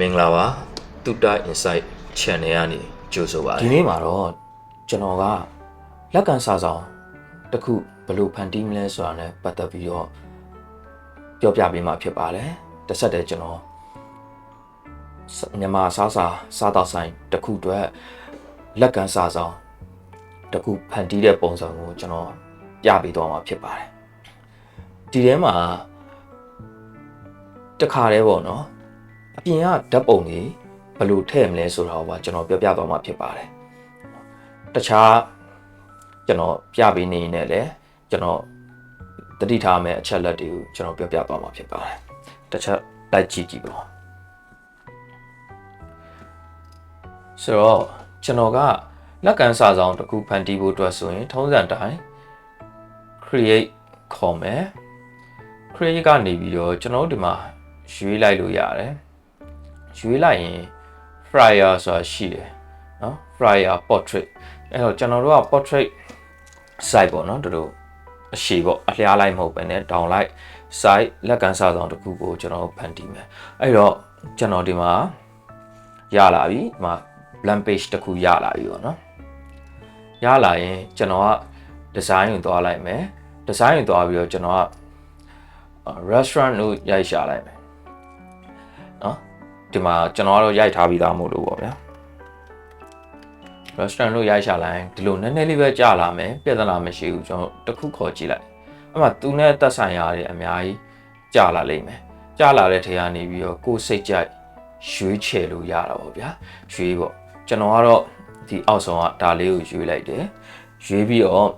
မင်္ဂလာပါတုတ insight channel ကနေကြိုဆိုပါရဒီစေနေ့မှာတော့ကျွန်တော်ကလက်ကန်စာဆောင်တစ်ခုဘယ်လိုဖန်တီးမလဲဆိုတာနဲ့ပတ်သက်ပြီးတော့ပြောပြပေးမှာဖြစ်ပါတယ်တစ်ဆက်တည်းကျွန်တော်စမြန်မာစားစာစားတော့ဆိုင်တစ်ခုအတွက်လက်ကန်စာဆောင်တစ်ခုဖန်တီးတဲ့ပုံစံကိုကျွန်တော်ပြပေးသွားမှာဖြစ်ပါတယ်ဒီထဲမှာတစ်ခါတည်းပေါ့နော် အပြင်ကဓာတ်ပုံတွေဘယ်လိုထည့်မလဲဆိုတာကိုပါကျွန်တော်ပြောပြသွားမှာဖြစ်ပါတယ်တခြားကျွန်တော်ပြပေးနေနေလည်းကျွန်တော်တတိထားမယ့်အချက်လက်တွေကိုကျွန်တော်ပြောပြသွားမှာဖြစ်ပါတယ်တစ်ချက်လိုက်ကြည့်ကြည့်ပါဆိုတော့ကျွန်တော်ကလက်ကန်စာဆောင်တစ်ခုဖန်တီးဖို့အတွက်ဆိုရင်ထုံးစံတိုင်း create ခေါ်မယ် create ကနေပြီးတော့ကျွန်တော်တို့ဒီမှာရွေးလိုက်လို့ရတယ် ရွေးလိုက်ရင် fryer ဆိုတာရှိတယ်နော် fryer portrait အဲ့တော့ကျွန်တော်တို့က portrait site ပေါ့နော်တို့တို့အရှိပေါ့အလျားလိုက်မဟုတ်ပဲね down လိုက် site လက်ကန်စာဆောင်တစ်ခုကိုကျွန်တော်တို့ဖန်တီးမယ်အဲ့တော့ကျွန်တော်ဒီမှာရလာပြီဒီမှာ blank page တစ်ခုရလာပြီပေါ့နော်ရလာရင်ကျွန်တော်က design ကိုသွားလိုက်မယ် design ကိုသွားပြီးတော့ကျွန်တော်က restaurant ကိုရိုက်ရှာလိုက်မယ်နော် ဒီမှာကျွန်တော်ကတော့ရိုက်ထားပြီးသားမို့လို့ပေါ့ဗျာ restaurant လို့ရိုက်ရှာလိုက်ဒီလိုနည်းနည်းလေးပဲကြာလာမယ်ပြဿနာမရှိဘူးကျွန်တော်တစ်ခုခေါ်ကြည့်လိုက်အဲ့မှာသူနဲ့သက်ဆိုင်ရာတွေအများကြီးကြာလာလိမ့်မယ်ကြာလာတဲ့ထဲကနေပြီးတော့ကိုယ်စိတ်ကြိုက်ရွေးချယ်လို့ရတာပေါ့ဗျာရွေးပေါ့ကျွန်တော်ကတော့ဒီအောက်ဆုံးကဒါလေးကိုရွေးလိုက်တယ်ရွေးပြီးတော့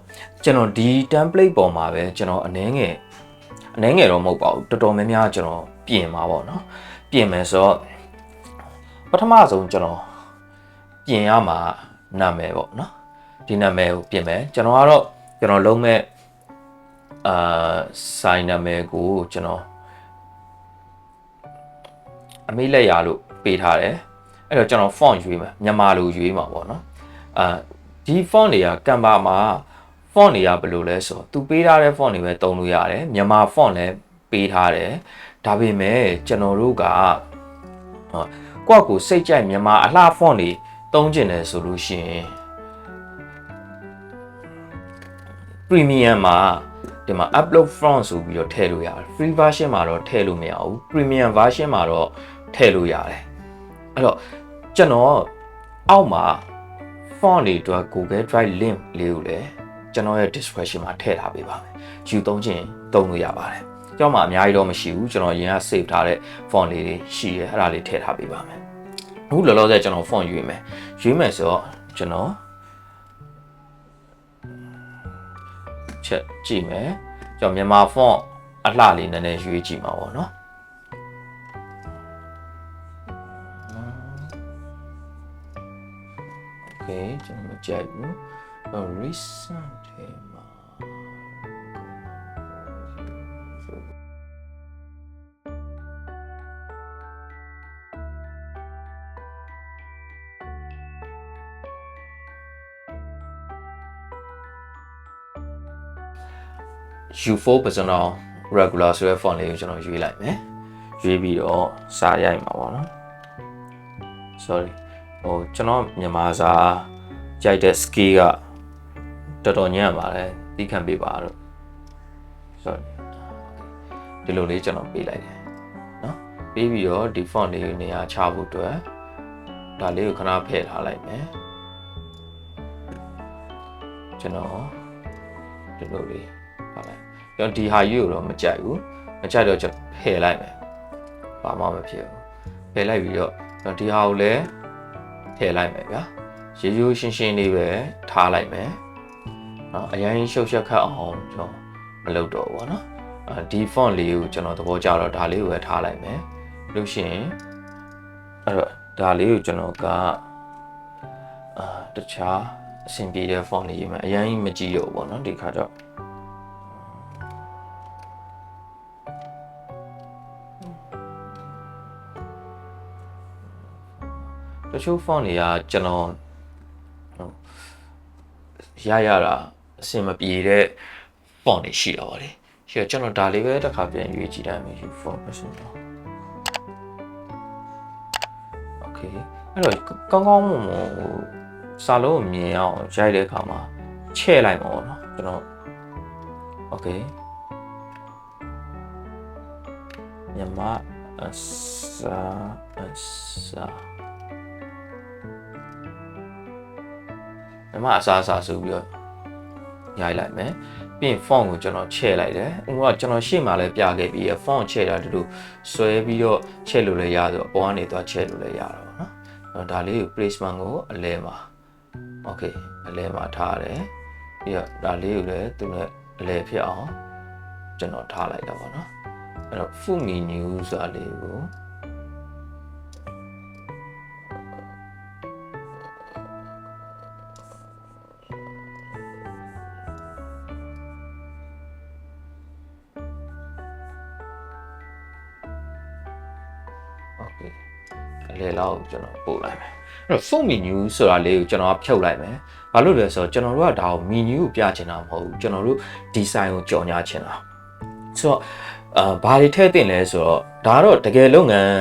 ကျွန်တော်ဒီ template ပေါ်မှာပဲကျွန်တော်အနည်းငယ်အနည်းငယ်တော့မဟုတ်ပါဘူးတော်တော်များများကျွန်တော်ပြင်ပါပေါ့နော်ပြင်မယ်ဆိုတော့ ပထမဆုံးကျွန်တော်ပြင်ရမှာနာမည်ပေါ့နော်ဒီနာမည်ကိုပြင်မယ်ကျွန်တော်ကတော့ကျွန်တော်လုံးမဲ့အာဆိုင်နာမည်ကိုကျွန်တော်အမေးလက်ရလို့ပေးထားတယ်အဲ့တော့ကျွန်တော် font ရွေးမှာမြန်မာလိုရွေးမှာပေါ့နော်အာဒီ font တွေက Canva မှာ font တွေကဘယ်လိုလဲဆိုတော့သူပေးထားတဲ့ font တွေပဲတုံးလို့ရတယ်မြန်မာ font လည်းပေးထားတယ်ဒါပေမဲ့ကျွန်တော်တို့ကဟော ကိုယ့်အကိုစိတ်ကြိုက်မြန်မာအလှ font တွေတုံးကျင်တယ်ဆိုလို့ရှိရင် premium မှာဒီမှာ upload font ဆိုပြီးတော့ထည့်လို့ရတယ် free version မှာတော့ထည့်လို့မရဘူး premium version မှာတော့ထည့်လို့ရတယ်အဲ့တော့ကျွန်တော်အောက်မှာ font တွေအတွက် Google Drive link လေးကိုလည်းကျွန်တော်ရဲ့ description မှာထည့်ထားပေးပါမယ်ယူသုံးခြင်းသုံးလို့ရပါတယ် ကျောင်းမှာအများကြီးတော့မရှိဘူးကျွန်တော်အရင်က save ထားတဲ့ font လေးတွေရှိရဲအဲ့ဒါလေးထည့်ထားပေးပါမယ်အခုလောလောဆယ်ကျွန်တော် font ရွေးမယ်ရွေးမယ်ဆိုတော့ကျွန်တော်ချက်ကြည့်မယ်ကျွန်တော်မြန်မာ font အလှလေးနည်းနည်းရွေးကြည့်မှာပေါ့နော် Okay ကျွန်တော်မကြိုက်ဘူးတော့ recent ထဲမှာ U4 personal regular ဆိုတဲ့ font လေးကိုကျွန်တော်ရွေးလိုက်မယ်ရွေးပြီးတော့စာရိုက်မှာပေါ့နော် sorry ဟိုကျွန်တော်မြန်မာစာကြိုက်တဲ့ skill ကတော်တော်ညံ့ပါတယ်သိခံပေးပါတော့ sorry ဒီလိုလေးကျွန်တော်ပေးလိုက်တယ်နော်ပေးပြီးတော့ဒီ font လေးကိုနေရာချဖို့အတွက်ဒါလေးကိုခဏဖယ်ထားလိုက်မယ်ကျွန်တော်ဒီလိုလေးပါလို က်ကျွန်တော်ဒီဟာကြီးကိုတော့မကြိုက်ဘူးမကြိုက်တော့ကျွန်တော်ဖယ်လိုက်မယ်ဘာမှမဖြစ်ဘူးဖယ်လိုက်ပြီးတော့ကျွန်တော်ဒီဟာကိုလည်းထည့်လိုက်မယ်ဗျာရိုးရိုးရှင်းရှင်းလေးပဲထားလိုက်မယ်နော်အရင်ရှုပ်ရှက်ခတ်အောင်ကျွန်တော်မလုပ်တော့ဘူးပေါ့နော်အဲဒီ font လေးကိုကျွန်တော်သဘောကျတော့ဒါလေးကိုပဲထားလိုက်မယ်လို့ရှိရင်အဲ့တော့ဒါလေးကိုကျွန်တော်ကအာတခြားအဆင်ပြေတဲ့ font လေးရေးမယ်အရင်မကြည့်တော့ဘူးပေါ့နော်ဒီခါတော့ တချို့ font တွေကကျွန်တော် ရရတာအဆင်မပြေတဲ့ font တွေရှိတော့ဗောလေရှိတော့ကျွန်တော်ဒါလေးပဲတစ်ခါပြန်ရွေးကြည့်တိုင်းမယ် U4 person တော့ အဲ့တော့ကောင်းကောင်းမွန်မွန်ဟိုစာလုံးကိုမြင်အောင်ရိုက်တဲ့အခါမှာချဲ့လိုက်မှာပေါ့နော်ကျွန်တော်โอเคမြန်မာအစာအစာ မြန်မာအစာအစာဆိုပြီးတော့ရိုက်လိုက်မယ်ပြီးရင် font ကိုကျွန်တော်ချဲ့လိုက်တယ်ဥပမာကျွန်တော်ရှေ့မှာလည်းပြခဲ့ပြီးရ font ချဲ့တာတူတူဆွဲပြီးတော့ချဲ့လို့လည်းရဆိုအပေါ်ကနေသွားချဲ့လို့လည်းရတော့เนาะအဲ့တော့ဒါလေးကို placement ကိုအလဲမှာ okay အလဲမှာထားရတယ်ပြီးတော့ဒါလေးကိုလည်းသူနဲ့အလဲဖြစ်အောင်ကျွန်တော်ထားလိုက်တာပေါ့နော်အဲ့တော့ full menu ဆိုတာလေးကို 20လောက်ကျွန်တော်ပို့လိုက်မယ်အဲ့တော့ for menu ဆိုတာလေးကိုကျွန်တော်ကဖြုတ်လိုက်မယ်ဘာလို့လဲဆိုတော့ကျွန်တော်တို့ကဒါကို menu ကိုပြချင်တာမဟုတ်ဘူးကျွန်တော်တို့ design ကိုကြော်ညာချင်တာဆိုတော့အာဘာတွေထည့်တင်လဲဆိုတော့ဒါကတော့တကယ်လုပ်ငန်း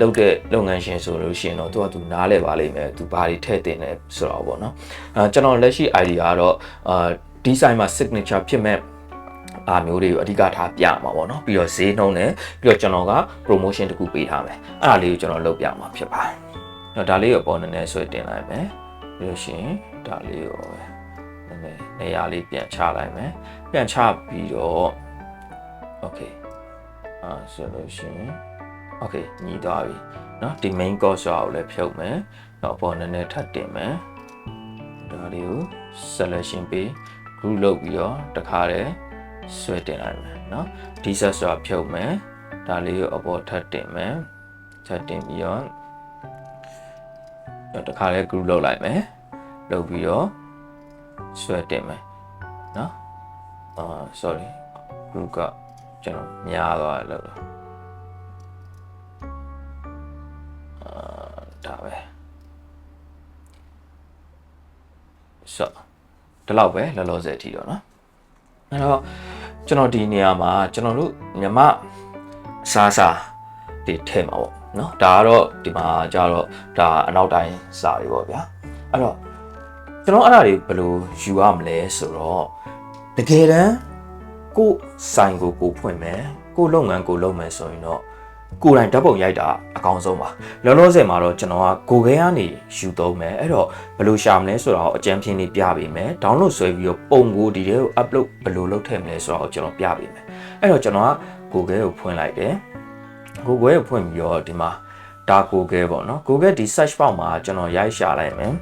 လုပ်တဲ့လုပ်ငန်းရှင်ဆိုလို့ရှိရင်တော့သူကသူနားလဲပါလိမ့်မယ်သူဘာတွေထည့်တင်လဲဆိုတော့ပေါ့နော်အဲကျွန်တော်လက်ရှိ idea ကတော့အာ design မှာ signature ဖြစ်မဲ့ အာမျိုးတွေကိုအဓိကထားပြမှာပေါ့နော်ပြီးတော့ဈေးနှုန်းနဲ့ပြီးတော့ကျွန်တော်က promotion တခုပေးထားမယ်အဲ့ဒါလေးကိုကျွန်တော်လုပ်ပြမှာဖြစ်ပါတယ်။တော့ဒါလေးကိုပေါ်နည်းနည်းဆွဲတင်လိုက်မယ်။ပြီးလို့ရှိရင်ဒါလေးကိုပဲနည်းနည်းနေရာလေးပြန်ချလိုက်မယ်။ပြန်ချပြီးတော့ okay အာဆိုလို့ရှိရင် okay ညီသွားပြီ။နော်ဒီ main course ဆိုတာကိုလည်းဖြုတ်မယ်။တော့ပေါ်နည်းနည်းထပ်တင်မယ်။ဒါလေးကို selection ပေး group လုပ်ပြီးတော့တခါတည်း ဆွဲတင်လိုက်မယ်เนาะဒီဆက်ဆိုတာဖြုတ်မယ်ဒါလေးကိုအပေါ်ထပ်တင်မယ်ထပ်တင်ပြီးတော့တော့တခါတည်း group လုပ်လိုက်မယ်လုပ်ပြီးတော့ဆွဲတင်မယ်เนาะအာ sorry group ကကျွန်တော်များသွားတယ်လို့အာဒါပဲဆိုဒီလောက်ပဲလောလောဆယ်အထိတော့เนาะအဲ့တော့ ကျွန်တော်ဒီနေရာမှာကျွန်တော်တို့မြမအစားစာတွေထည့်မှာပေါ့နော်ဒါကတော့ဒီမှာကြတော့ဒါအနောက်တိုင်းစာတွေပေါ့ဗျာအဲ့တော့ကျွန်တော်အဲ့ဒါတွေဘယ်လိုယူရမလဲဆိုတော့တကယ်တမ်းကိုယ်ဆိုင်ကိုကိုဖွင့်မယ်ကိုယ်လုပ်ငန်းကိုလုပ်မယ်ဆိုရင်တော့ ကိုယ်တိုင်ဓာတ်ပုံရိုက်တာအကောင်းဆုံးပါလောလောဆယ်မှာတော့ကျွန်တော်ကကိုယ်ခဲကနေယူသုံးမယ်အဲ့တော့ဘယ်လိုရှာမလဲဆိုတော့အကြံဖြင်းလေးပြပေးမယ် download ဆွဲပြီးတော့ပုံကိုဒီထဲကို upload ဘယ်လိုလုပ်ထည့်မလဲဆိုတော့ကျွန်တော်ပြပေးမယ်အဲ့တော့ကျွန်တော်ကကိုယ်ခဲကိုဖွင့်လိုက်တယ်ကိုယ်ခဲကိုဖွင့်ပြီးတော့ဒီမှာဒါကိုယ်ခဲပေါ့နော်ကိုယ်ခဲဒီ search box မှာကျွန်တော်ရိုက်ရှာလိုက်မယ်ဥ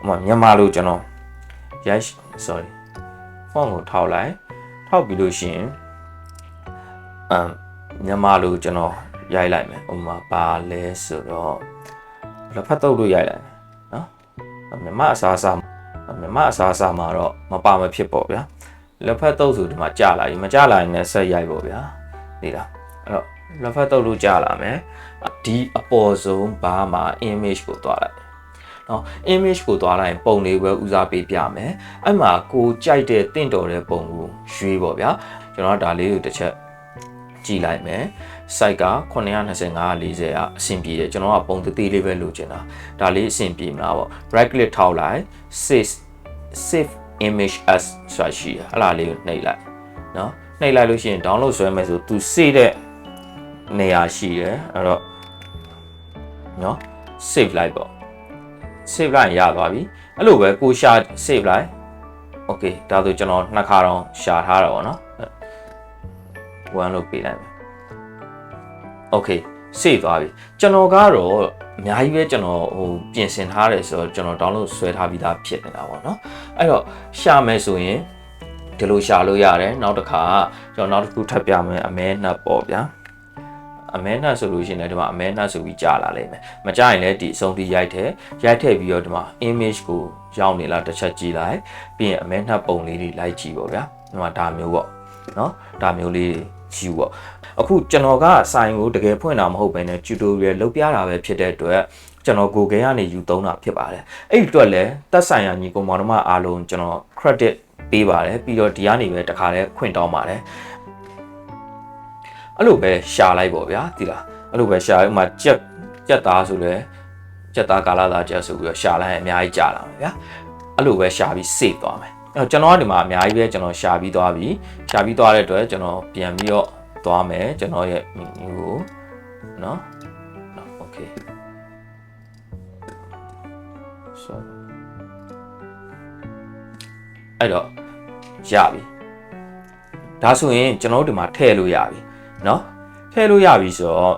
ပမာမြန်မာလို့ကျွန်တော်ရိုက် sorry font ကိုထောက်လိုက်ထောက်ပြီးလို့ရှိရင်အမ်မြန်မာလို့ကျွန်တော် ရိုက်လိုက်မယ်ဥပမာပါလဲဆိုတော့လက်ဖက်တုပ်လို့ရိုက်လိုက်မယ်နော်မြန်မာအစားအစာမြန်မာအစားအစာမှာတော့မပါမဖြစ်ပေါ့ဗျာလက်ဖက်တုပ်ဆိုဒီမှာကြာလာပြီမကြာလာရင်လည်းဆက်ရိုက်ပေါ့ဗျာဒီလားအဲ့တော့လက်ဖက်တုပ်လို့ကြာလာမယ်ဒီအပေါ်ဆုံးဘားမှာ image ကိုတွားလိုက်နော် image ကိုသွားလိုက်ရင်ပုံလေးပဲဦးစားပေးပြမယ်အဲ့မှာကိုကြိုက်တဲ့တင့်တော်တဲ့ပုံကိုရွေးပေါ့ဗျာကျွန်တော်ဒါလေးကိုတစ်ချက်ကြည့်လိုက်မယ် site က925 40ကအဆင်ပြေတယ်ကျွန်တော်ကပုံသေးသေးလေးပဲလိုချင်တာဒါလေးအဆင်ပြေမလားပေါ့ right click ထောက်လိုက် save save image as ဆိုတာရှိတယ်အဲ့လားလေးကိုနှိပ်လိုက်နော်နှိပ်လိုက်လို့ရှိရင် download ဆွဲမယ်ဆိုသူစေးတဲ့နေရာရှိတယ်အဲ့တော့နော် save လိုက်ပေါ့ save လိုက်ရသွားပြီအဲ့လိုပဲကိုရှာ save လိုက် okay ဒါဆိုကျွန်တော်နှစ်ခါတော့ရှာထားတာပေါ့နော်1လို့ပေးလိုက် မယ် okay save သွားပြီကျွန်တော်ကတော့အများကြီးပဲကျွန်တော်ဟိုပြင်ဆင်ထားတယ်ဆိုတော့ကျွန်တော် download ဆွဲထားပြီးသားဖြစ်နေတာပေါ့နော်အဲ့တော့ရှာမယ်ဆိုရင်ဒီလိုရှာလို့ရတယ်နောက်တစ်ခါကျွန်တော်နောက်တစ်ခုထပ်ပြမယ်အမဲနှပ်ပေါ့ဗျာအမဲနှပ်ဆိုလို့ရှိရင်လည်းဒီမှာအမဲနှပ်ဆိုပြီးကြာလာလိမ့်မယ်မကြာရင်လည်းဒီအဆုံးထိရိုက်ထည့်ရိုက်ထည့်ပြီးတော့ဒီမှာ image ကိုရောက်နေလားတစ်ချက်ကြည့်လိုက်ပြီးရင်အမဲနှပ်ပုံလေးတွေလိုက်ကြည့်ပေါ့ဗျာဒီမှာဒါမျိုးပေါ့နော်ဒါမျိုးလေး ယူပေါ့အခုကျွန်တော်ကဆိုင်ကိုတကယ်ဖွင့်တာမဟုတ်ဘဲနဲ့ tutorial လုပ်ပြတာပဲဖြစ်တဲ့အတွက်ကျွန်တော် Google ကနေယူသုံးတာဖြစ်ပါတယ်အဲ့ဒီအတွက်လည်းသက်ဆိုင်ရာညီကောင်မောင်တို့မအားလုံးကျွန်တော် credit ပေးပါတယ်ပြီးတော့ဒီကနေပဲတခါလဲခွင့်တောင်းပါတယ်အဲ့လိုပဲရှာလိုက်ပေါ့ဗျာဒီလားအဲ့လိုပဲရှာဥမာကြက်ကြက်သားဆိုလဲကြချက်သားကာလသားချက်ဆိုပြီးတော့ရှာလိုက်ရင်အများကြီးကြာလာမယ်ဗျာအဲ့လိုပဲရှာပြီး save သွားမယ်အဲ့တော့ ကျွန်တော်ကဒီမှာအများကြီးပဲကျွန်တော်ရှာပြီးသွားပြီရှာပြီးသွားတဲ့အတွက်ကျွန်တော်ပြန်ပြီးတော့သွားမယ်ကျွန်တော်ရဲ့ menu ကိုနော်နော် okay so အဲ့တော့ရပြီဒါဆိုရင်ကျွန်တော်တို့ဒီမှာထည့်လို့ရပြီเนาะထည့်လို့ရပြီဆိုတော့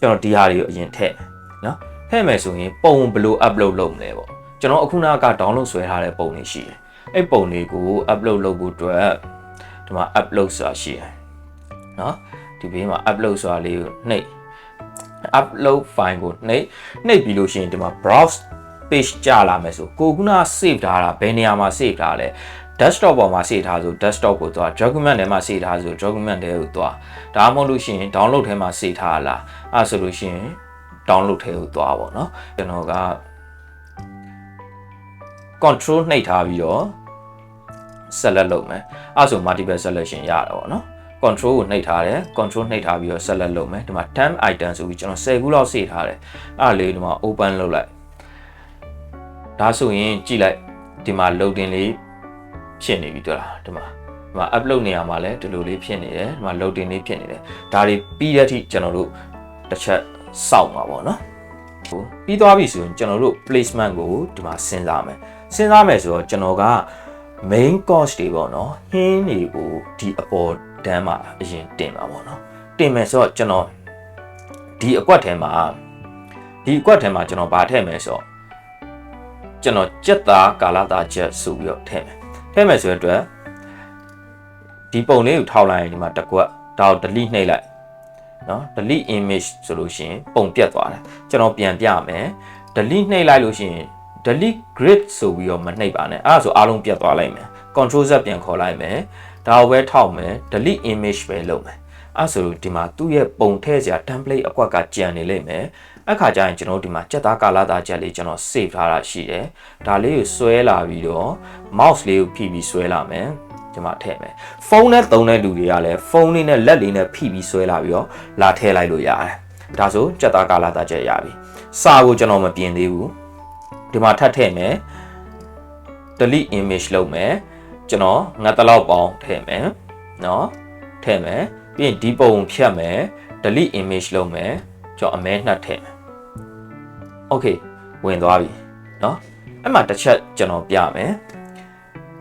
ကျွန်တော်ဒီဟာတွေကိုအရင်ထည့်မယ်เนาะထည့်မယ်ဆိုရင်ပုံဘယ်လို upload လုပ်မလဲပေါ့ ကျွန်တော်အခုနက download ဆွဲထားတဲ့ပုံလေးရှိတယ်။အဲ့ပုံလေးကို upload လုပ်ဖို့အတွက်ဒီမှာ upload ဆိုတာရှိတယ်။နော်ဒီဘေးမှာ upload ဆိုတာလေးကိုနှိပ် upload file ကိုနှိပ်နှိပ်ပြီးလို့ရှိရင်ဒီမှာ browse page ကြာလာမယ်ဆိုကိုခုန save ထားတာဘယ်နေရာမှာ save ထားလဲ desktop ပေါ်မှာ save ထားဆို desktop ကိုသွား document ထဲမှာ save ထားဆို document ထဲကိုသွားဒါမှမဟုတ်လို့ရှိရင် download ထဲမှာ save ထားလားအဲဆိုလို့ရှိရင် download ထဲကိုသွားပေါ့နော်ကျွန်တော်က control နှိပ်ထားပြီးတော့ select လုပ်မယ်အဲ့ဆို multiple selection ရတာပေါ့နော် control ကိုနှိပ်ထားတယ် control နှိပ်ထားပြီးတော့ select လုပ်မယ်ဒီမှာ temp item ဆိုပြီးကျွန်တော်10ခုလောက် save ထားတယ်အဲ့ဒါလေးဒီမှာ open လုပ်လိုက်ဒါဆိုရင်ကြည့်လိုက်ဒီမှာ loading လေးဖြစ်နေပြီတွေ့လားဒီမှာဒီမှာ upload နေရာမှာလည်းဒီလိုလေးဖြစ်နေတယ်ဒီမှာ loading လေးဖြစ်နေတယ်ဒါတွေပြီးတဲ့အထိကျွန်တော်တို့တစ်ချက်စောင့်မှာပေါ့နော်ဟိုပြီးသွားပြီဆိုရင်ကျွန်တော်တို့ placement ကိုဒီမှာစဉ်းစားမယ် စဉ်းစားမယ်ဆိုတော့ကျွန်တော်က main course တွေပေါ့နော်ဟင်းတွေကိုဒီအပေါ်တန်းမှာအရင်တင်ပါပေါ့နော်တင်မယ်ဆိုတော့ကျွန်တော်ဒီအကွက်ထဲမှာဒီအကွက်ထဲမှာကျွန်တော်ဗာထည့်မယ်ဆိုတော့ကျွန်တော်ကြက်သားကာလာသားချက်ဆိုပြီးတော့ထည့်မယ်ထည့်မယ်ဆိုတဲ့အတွက်ဒီပုံလေးကိုထောက်လိုက်ရင်ဒီမှာတစ်ကွက်ဒါကို delete နှိပ်လိုက်နော် delete image ဆိုလို့ရှိရင်ပုံပြတ်သွားတယ်ကျွန်တော်ပြန်ပြမယ် delete နှိပ်လိုက်လို့ရှိရင် delete grid ဆိုပြီးတော့မနှိပ်ပါနဲ့အဲ့ဒါဆိုအားလုံးပြတ်သွားလိုက်မယ် control z ပြန်ခေါ်လိုက်မယ်ဒါကိုပဲထောက်မယ် delete image ပဲလုပ်မယ်အဲ့ဆိုဒီမှာသူ့ရဲ့ပုံထည့်စရာ template အကွက်ကကြံနေလိမ့်မယ်အခါကျရင်ကျွန်တော်ဒီမှာစက်သားကာလာသားချက်လေးကျွန်တော် save ထားတာရှိတယ်ဒါလေးကိုဆွဲလာပြီးတော့ mouse လေးကိုဖိပြီးဆွဲလာမယ်ကျွန်မထည့်မယ်ဖုန်းနဲ့သုံးတဲ့လူတွေကလည်းဖုန်းလေးနဲ့လက်လေးနဲ့ဖိပြီးဆွဲလာပြီးတော့လာထည့်လိုက်လို့ရတယ်ဒါဆိုစက်သားကာလာသားချက်ရပြီစာကိုကျွန်တော်မပြင်သေးဘူး ဒီမှာထပ်ထည့်မယ် delete image လုပ်မယ်ကျွန်တော်ငါတလောက်ပေါင်းထည့်မယ်เนาะထည့်မယ်ပြီးရင်ဒီပုံဖြတ်မယ် delete image လုပ်မယ်ကျွန်တော်အမဲနှက်ထည့်မယ် okay ဝင်သွားပြီเนาะအဲ့မှာတစ်ချက်ကျွန်တော်ပြမယ်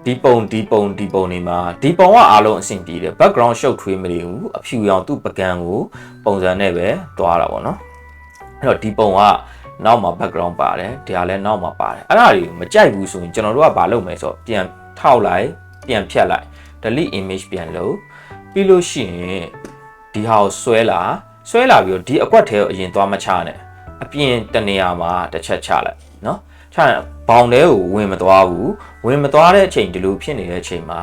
ဒီပုံဒီပုံဒီပုံတွေမှာဒီပုံကအားလုံးအဆင်ပြေတယ် background ရှုပ်ထွေးမနေဘူးအဖြူရောင်သူ့ပကံကိုပုံစံနဲ့ပဲတွားတာပေါ့နော်အဲ့တော့ဒီပုံက နောက်မှာ background ပါတယ်ဒါလည်းနောက်မှာပါတယ်အဲ့ဒါတွေကိုမကြိုက်ဘူးဆိုရင်ကျွန်တော်တို့ကဘာလုပ်မလဲဆိုတော့ပြန်ထောက်လိုက်ပြန်ဖြတ်လိုက် delete image ပြန်လုပ်ပြီးလို့ရှိရင်ဒီဟာကိုဆွဲလာဆွဲလာပြီးတော့ဒီအကွက်ထဲကိုအရင်သွားမချနဲ့အပြင်တနေရာမှာတစ်ချက်ချလိုက်နော်ချရင်ဘောင်ထဲကိုဝင်မသွားဘူးဝင်မသွားတဲ့အချိန်ဒီလိုဖြစ်နေတဲ့အချိန်မှာ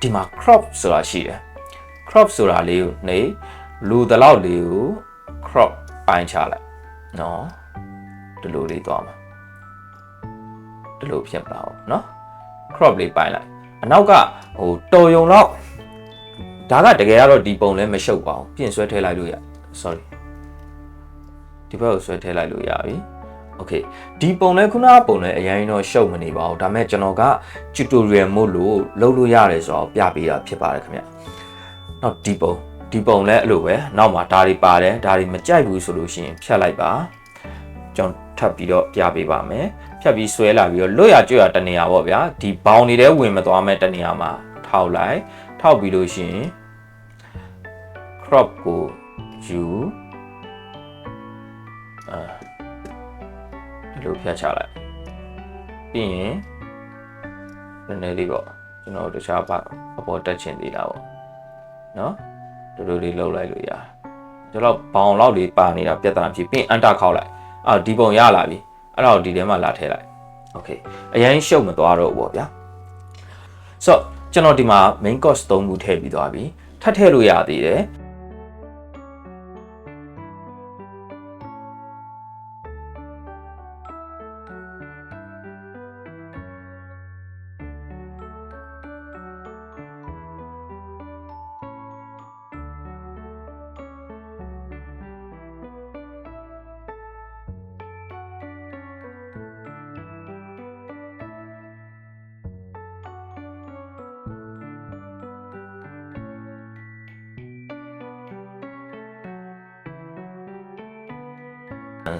ဒီမှာ crop ဆိုတာရှိတယ် crop ဆိုတာလေးကိုနှိပ်လူတလောက်လေးကို crop ပိုင်းချလိုက်နော် ဒီလိုလေးသွားမှာဒီလိုဖြစ်မလားเนาะ crop လေးပိုင်းလိုက်အနောက်ကဟိုတော်ယုံတော့ဒါကတကယ်ကတော့ဒီပုံလည်းမရှုပ်ပါဘူးပြင်ဆွဲထည့်လိုက်လို့ရ sorry ဒီဘက်ကိုဆွဲထည့်လိုက်လို့ရပြီ okay ဒီပုံလဲခုနကပုံလဲအရင်တော့ရှုပ်မနေပါဘူးဒါပေမဲ့ကျွန်တော်က tutorial မို့လို့လုပ်လို့ရတယ်ဆိုတော့ပြပေးတာဖြစ်ပါတယ်ခင်ဗျနောက်ဒီပုံဒီပုံလဲအဲ့လိုပဲနောက်မှာဒါတွေပါတယ်ဒါတွေမကြိုက်ဘူးဆိုလို့ရှိရင်ဖြတ်လိုက်ပါကျွန်တော် ထပ်ပြီးတော့ပြပေးပါမယ်ဖြတ်ပြီးဆွဲလာပြီးတော့လွတ်ရကျွတ်ရတနေရာပေါ့ဗျာဒီဘောင်နေတဲ့ဝင်မသွားမဲ့တနေရာမှာထောက်လိုက်ထောက်ပြီးလို့ရှိရင် crop ကိုယူအဲဒီလိုဖြတ်ချလိုက်ပြီးရင်နည်းနည်းလေးပေါ့ကျွန်တော်တို့တခြားပါအပေါ်တက်ချင်သေးတာပေါ့နော်ဒီလိုလေးလှုပ်လိုက်လို့ရကျွန်တော်ဘောင်လောက်လေးပါနေတာပြဿနာဖြစ်ပြီးအန်တာခောက်လိုက် အော်ဒီပုံရလာပြီအဲ့တော့ဒီထဲမှာလာထည့်လိုက်โอเคအရင်ရှုပ်မသွားတော့ဘူးပေါ့ဗျာဆိုတော့ကျွန်တော်ဒီမှာ main course 3ခုထည့်ပြီးသွားပြီထပ်ထည့်လို့ရသေးတယ်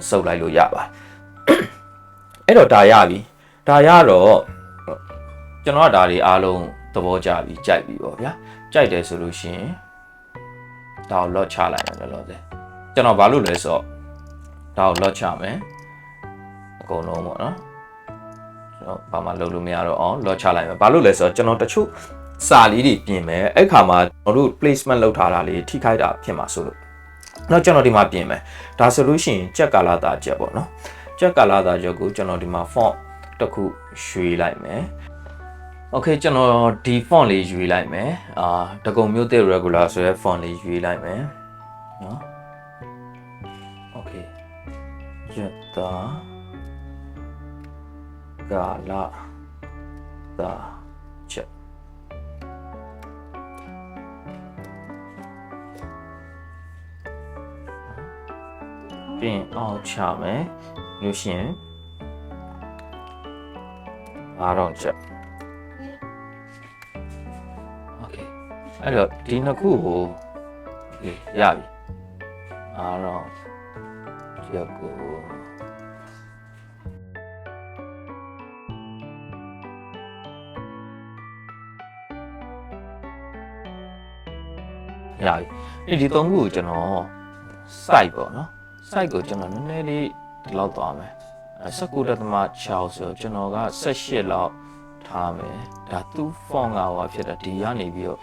စုပ်လိုက်လို့ရပါတယ်အဲ့တော့ဒါရပြီဒါရတော့ကျွန်တော်ကဒါတွေအားလုံးသဘောကျပြီကြိုက်ပြီပေါ့ဗျာကြိုက်တယ်ဆိုလို့ရှိရင်ဒါကို lock ချလိုက်မယ်လောလောဆယ်ကျွန်တော်ဘာလို့လဲဆိုတော့ဒါကို lock ချမယ်အကုန်လုံးပေါ့နော်ကျွန်တော်ဘာမှလုပ်လို့မရတော့အောင် lock ချလိုက်မယ်ဘာလို့လဲဆိုတော့ကျွန်တော်တချို့စာလေးတွေပြင်မယ်အဲ့ခါမှာကျွန်တော်တို့ placement လုပ်ထားတာလေးထိခိုက်တာဖြစ်မှာဆိုလို့ တော့ကျွန်တော်ဒီမှာပြင်မယ်ဒါဆိုလို့ရှိရင်ကြက်ကာလာတာကြက်ပေါ့နော်ကြက်ကာလာတာကြက်ကိုကျွန်တော်ဒီမှာ font တစ်ခုရွှေ့လိုက်မယ် Okay ကျွန်တော်ဒီ font လေးရွေးလိုက်မယ်အာတကုံမျိုးသစ် regular ဆိုတဲ့ font လေးရွေးလိုက်မယ်နော် Okay ရတာကာလာတာ ပြင်အောင်ချမယ်လို့ရှရင်အားတော့ချက် โอเคအဲ့တော့ဒီနှစ်ခုကိုโอเคရပြီအားတော့ရက်ကိုရပြီအဲ့ဒီသုံးခုကိုကျွန်တော် site ပေါ့နော် site ကိုကျွန်တော်နည်းနည်းလေးဒီလောက်သွားမယ်အဲ19.6ဆိုတော့ကျွန်တော်က18လောက်ထားမယ်ဒါသူ့ font ကဟောဖြစ်တာဒီကနေပြီးတော့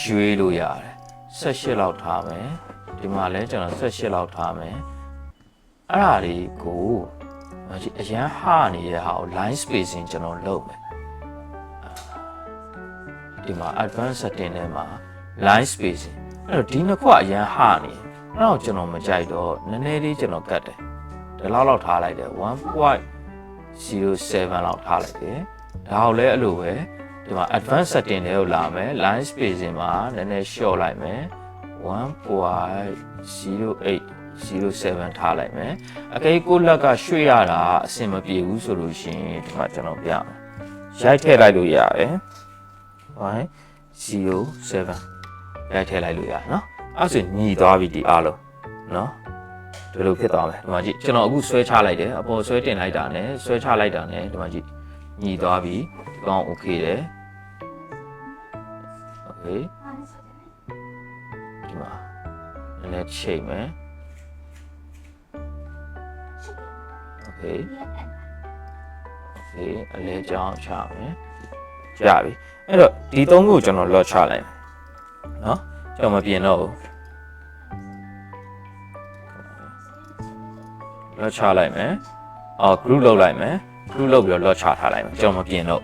ရွေးလို့ရတယ်18လောက်ထားမယ်ဒီမှာလဲကျွန်တော်18လောက်ထားမယ်အဲ့ဒါလေးကိုဒီအရန်ဟာနေတဲ့ဟာကို line spacing ကျွန်တော်လုပ်မယ်ဒီမှာ advanced setting ထဲမှာ line spacing အဲ့တော့ဒီနှစ်ခုကအရန်ဟာနေတယ်အဲ့ တော့ကျွန်တော်မကြိုက်တော့နည်းနည်းလေးကျွန်တော်ကတ်တယ်ဒီလောက်လောက်ထားလိုက်တယ်1.07လောက်ထားလိုက်တယ်ဒါကိုလည်းအဲ့လိုပဲဒီမှာ advanced setting တွေကိုလာမယ် line spacing မှာနည်းနည်း short လိုက်မယ်1.0807ထားလိုက်မယ်အကယ်ကိုလက်ကရွှေ့ရတာအဆင်မပြေဘူးဆိုလို့ရှိရင်ဒီမှာကျွန်တော်ပြမယ်ရိုက်ထည့်လိုက်လို့ရတယ်1.07ရိုက်ထည့်လိုက်လို့ရတယ်နော် အဲ့ဆိုညီသွားပြီဒီအားလုံးနော်ဒီလိုဖြစ်သွားမယ်ဒီမှာကြည့်ကျွန်တော်အခုဆွဲချလိုက်တယ်အပေါ်ဆွဲတင်လိုက်တာနဲ့ဆွဲချလိုက်တာနဲ့ဒီမှာကြည့်ညီသွားပြီဒီကောင် okay တယ် okay ဒီမှာနည်းနည်းချိန်မယ် okay okay အလဲကြောင်းချမယ်ကြပြီအဲ့တော့ဒီသုံးခုကိုကျွန်တော်လော့ချလိုက်မယ်နော် ကျွန်တော်မပြင်တော့ဘူးလော့ချလိုက်မယ်အော် group လုပ်လိုက်မယ် group လုပ်ပြီးတော့လော့ချထားလိုက်မယ်ကျွန်တော်မပြင်တော့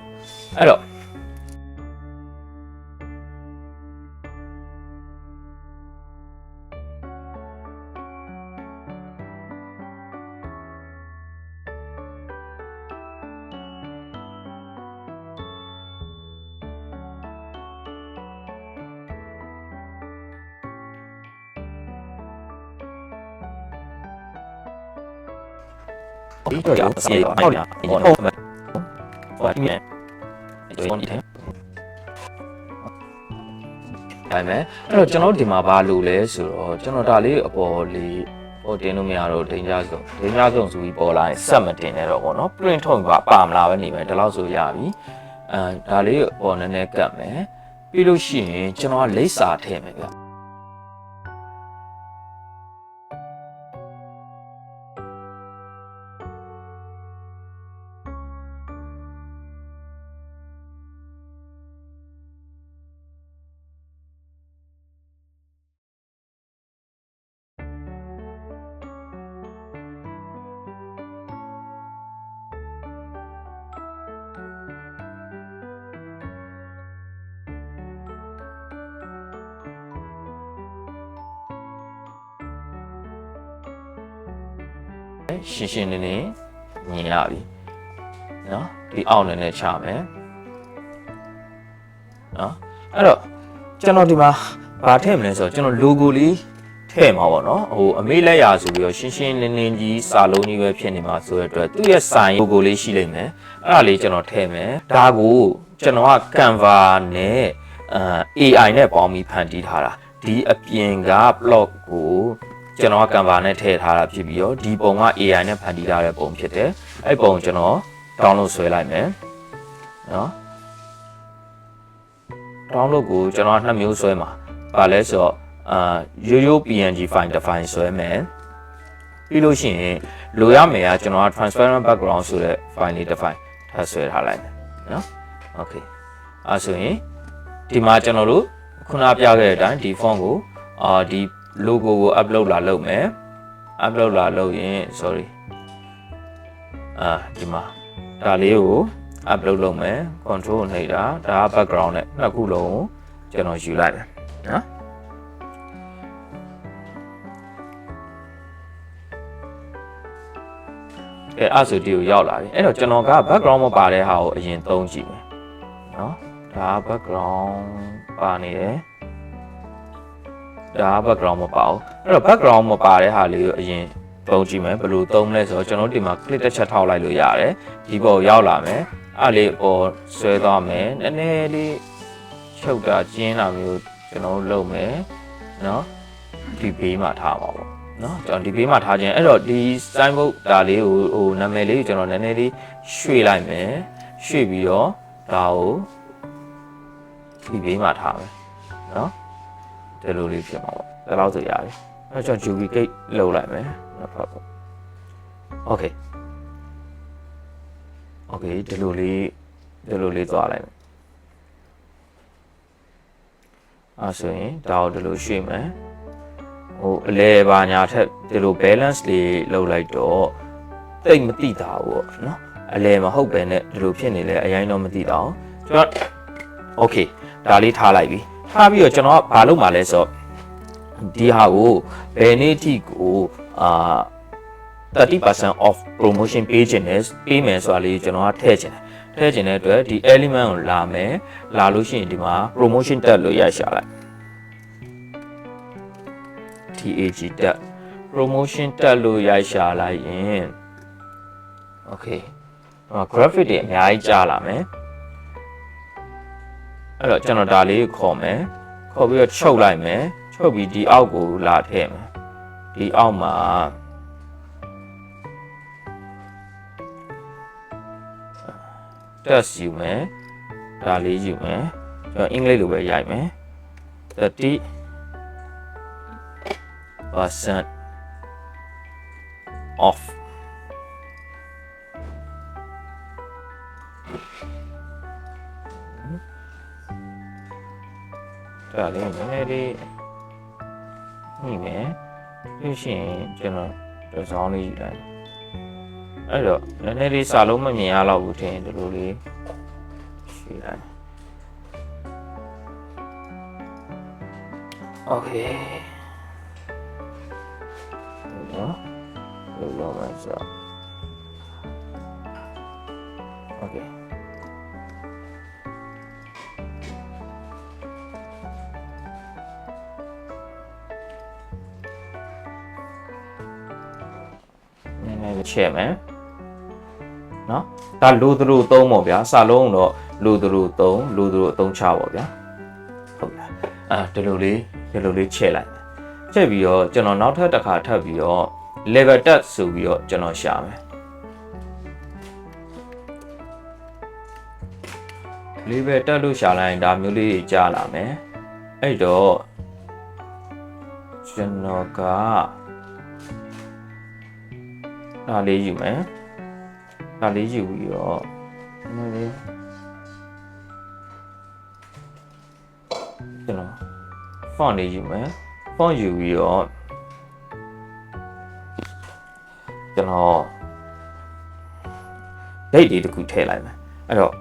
အဲ့တော့ ဒီတော့ရစီအောက်ရအော်ဟိုဒီမြဲဒီပုံဒီထဲဒါပေမဲ့အဲ့တော့ကျွန်တော်ဒီမှာဘာလုပ်လဲဆိုတော့ကျွန်တော်ဒါလေးအပေါ်လေးဟိုတင်လို့မရတော့ဒိန်ကြဆုံးဒိန်ကြဆုံးဆိုပြီးပေါ်လာရင်ဆက်မတင်နဲ့တော့ဗောနော် print ထုတ်ပါပါမလားပဲနေမယ်ဒီလောက်ဆိုရပြီအဲဒါလေးပေါ်နည်းနည်းကတ်မယ်ပြီးလို့ရှိရင်ကျွန်တော်ကလိပ်စာထည့်မယ်ဗျ ရှင်းရှင်းလင်းလင်းမြင်ရပြီနော်ဒီအောက်နည်းနည်းချမယ်နော်အဲ့တော့ကျွန်တော်ဒီမှာဘာထည့်မလဲဆိုတော့ကျွန်တော် logo လေးထည့်မှာပေါ့နော်ဟိုအမေးလက်ရာဆိုပြီးတော့ရှင်းရှင်းလင်းလင်းကြီးစာလုံးကြီးပဲဖြစ်နေမှာဆိုတဲ့အတွက်သူ့ရဲ့ sign logo လေးရှိလိမ့်မယ်အဲ့ဒါလေးကျွန်တော်ထည့်မယ်ဒါကိုကျွန်တော်က Canva နဲ့အာ AI နဲ့ပေါင်းပြီးဖန်တီးထားတာဒီအပြင်က blog ကို ကျွန်တော်က Canva နဲ့ထည့်ထားတာဖြစ်ပြီးတော့ဒီပုံက AI နဲ့ဖန်တီးထားတဲ့ပုံဖြစ်တယ်အဲ့ပုံကိုကျွန်တော် download ဆွဲလိုက်မယ်နော် download ကိုကျွန်တော်နှစ်မျိုးဆွဲမှာပါလဲဆိုတော့အာရိုးရိုး PNG file တစ် file ဆွဲမယ်ပြီးလို့ရှိရင်လိုရမယ်ကကျွန်တော်က transparent background ဆိုတဲ့ file လေးတစ် file ထပ်ဆွဲထားလိုက်မယ်နော် okay အဲဆိုရင်ဒီမှာကျွန်တော်တို့ခုနပြခဲ့တဲ့အတိုင်းဒီ font ကိုအာဒီ logo ကို upload လာလုပ်မယ် upload လာလုပ်ရင် sorry အာဒီမှာဒါလေးကို upload လုပ်မယ် control နှိပ်တာဒါက background နဲ့နှစ်ခုလုံးကိုကျွန်တော်ယူလိုက်တယ်နော်အဲအဲ့ဆိုဒီကိုရောက်လာပြီအဲ့တော့ကျွန်တော်က background မပါတဲ့ဟာကိုအရင်သုံးကြည့်မယ်နော်ဒါက background ပါနေတယ် ဒါက background မပါဘူးအဲ့တော့ background မပါတဲ့ဟာလေးကိုအရင်သုံးကြည့်မယ်ဘယ်လိုသုံးမလဲဆိုတော့ကျွန်တော်ဒီမှာ click တစ်ချက်ထောက်လိုက်လို့ရတယ်ဒီပေါ်ရောက်လာမယ်အဲ့လေးပေါ်ဆွဲသွားမယ်နည်းနည်းလေးချုပ်တာကျင်းတာမျိုးကျွန်တော်လုပ်မယ်နော်ဒီဘေးမှာထားပါပေါ့နော်ကျွန်တော်ဒီဘေးမှာထားခြင်းအဲ့တော့ဒီ sign board ဒါလေးကိုဟိုနာမည်လေးကိုကျွန်တော်နည်းနည်းလေးရွှေ့လိုက်မယ်ရွှေ့ပြီးတော့ဒါကိုဒီဘေးမှာထားမယ်နော် ဒီလိုလေးဖြစ်မှာပေါ့ဒါတော့ဆိုရပြီအဲ့တော့ကျွန်တော် duplicate လုပ်လိုက်မယ်နော်ဖတ်ပေါ့ okay okay ဒီလိုလေးဒီလိုလေးသွားလိုက်မယ်အဲဆိုရင်ဒါကိုဒီလိုရွှေ့မယ်ဟိုအလဲပါညာထက်ဒီလို balance လေးလုပ်လိုက်တော့တိတ်မတိတာဘူးပေါ့နော်အလဲမဟုတ်ပဲနဲ့ဒီလိုဖြစ်နေလဲအရင်တော့မတိတာအောင်ကျွန်တော် okay ဒါလေးထားလိုက်ပြီ ထားပြီးတော့ကျွန်တော်ကဘာလုပ်မှာလဲဆိုတော့ဒီဟာကိုဘယ်နေ့ထိကိုအာ30% off promotion ပေးခြင်းနဲ့ပေးမယ်ဆိုတာလေးကျွန်တော်ကထည့်ခြင်းတယ်ထည့်ခြင်းတဲ့အတွက်ဒီ element ကိုလာမယ်လာလို့ရှိရင်ဒီမှာ promotion တက်လို့ရရှာလိုက် TAG တက် promotion တက်လို့ရရှာလိုက်ရင် okay ဟို graphic တွေအများကြီးကြားလာမယ် အဲ့တော့ကျွန်တော်ဒါလေးကိုခေါ်မယ်ခေါ်ပြီးတော့ချုပ်လိုက်မယ်ချုပ်ပြီးဒီအောက်ကိုလာထည့်မယ်ဒီအောက်မှာတက်ယူမယ်ဒါလေးယူမယ်ကျွန်တော်အင်္ဂလိပ်လိုပဲရိုက်မယ်30 percent off လေးနည်းနည်းလေးညှိမယ်ပြီးရှိရင်ကျွန်တော်တစ်စောင်းလေးယူလိုက်အဲ့တော့နည်းနည်းလေးစာလုံးမမြင်ရတော့ဘူးထင်ဒီလိုလေးရှင်းလိုက် Okay နော်ဘယ်လိုမှမဆို Okay ချဲ့မယ်နော်ဒါလိုသူတို့သုံးပေါ့ဗျာစာလုံးတော့လိုသူတို့သုံးလိုသူတို့အသုံးချပေါ့ဗျာဟုတ်လားအာဒီလိုလေးဒီလိုလေးချဲ့လိုက်ချဲ့ပြီးတော့ကျွန်တော်နောက်ထပ်တစ်ခါထပ်ပြီးတော့ level တက်ဆိုပြီးတော့ကျွန်တော်ရှာမယ် level တက်လို့ရှာလိုက်ရင်ဒါမျိုးလေးကြီးကြားလာမယ်အဲ့တော့ကျွန်တော်က ဒါလေးယူမယ်ဒါလေးယူပြီးတော့နည်းနည်းလေးကျွန်တော် font လေးယူမယ် font ယူပြီးတော့ကျွန်တော် date လေးတစ်ခုထည့်လိုက်မယ်အဲ့တော့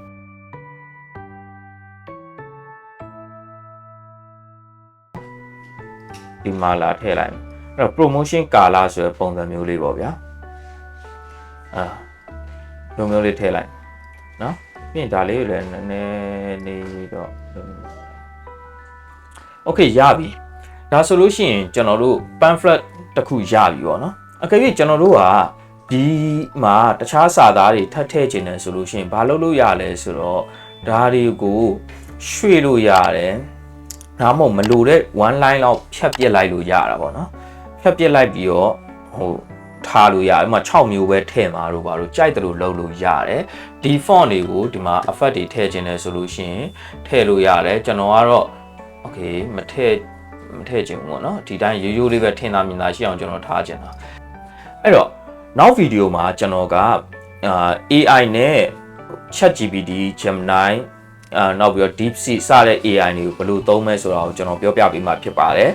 ဒီမှာလာထည့်လိုက်မယ်အဲ့တော့ promotion ကာလဆိုတဲ့ပုံစံမျိုးလေးပေါ့ဗျာ အာလိုမျိုးလေးထည့်လိုက်နော်ပြီးရင်ဒါလေးကိုလည်းနည်းနည်းလေးတော့โอเคရပြီဒါဆိုလို့ရှိရင်ကျွန်တော်တို့ pamphlet တစ်ခုရပြီပေါ့နော်အကယ်၍ကျွန်တော်တို့ကဒီမှာတခြားစာသားတွေထပ်ထည့်ခြင်းတယ်ဆိုလို့ရှိရင်ဘာလုပ်လို့ရလဲဆိုတော့ဒါတွေကိုရွှေ့လို့ရတယ်ဒါမှမဟုတ်မလိုတဲ့ one line လောက်ဖြတ်ပြစ်လိုက်လို့ရတာပေါ့နော် ဖြတ်ပစ်လိုက်ပြီးတော့ဟို ထားလို့ရတယ်ဥပမာ6မျိုးပဲထည့်မှာတို့ဘာလို့ကြိုက်တယ်လို့လုပ်လို့ရတယ်ဒီ font တွေကိုဒီမှာ effect တွေထည့်ခြင်းလဲဆိုလို့ရှိရင်ထည့်လို့ရတယ်ကျွန်တော်ကတော့ okay မထည့်မထည့်ခြင်းဘူးပေါ့နော်ဒီတိုင်းရိုးရိုးလေးပဲထင်သာမြင်သာရှိအောင်ကျွန်တော်ထားခြင်းတာအဲ့တော့နောက်ဗီဒီယိုမှာကျွန်တော်ကအာ AI နဲ့ ChatGPT Gemini အာနောက်ပြီးတော့ DeepSeek စတဲ့ AI တွေကိုဘယ်လိုသုံးမလဲဆိုတာကိုကျွန်တော်ပြောပြပေးမှာဖြစ်ပါတယ်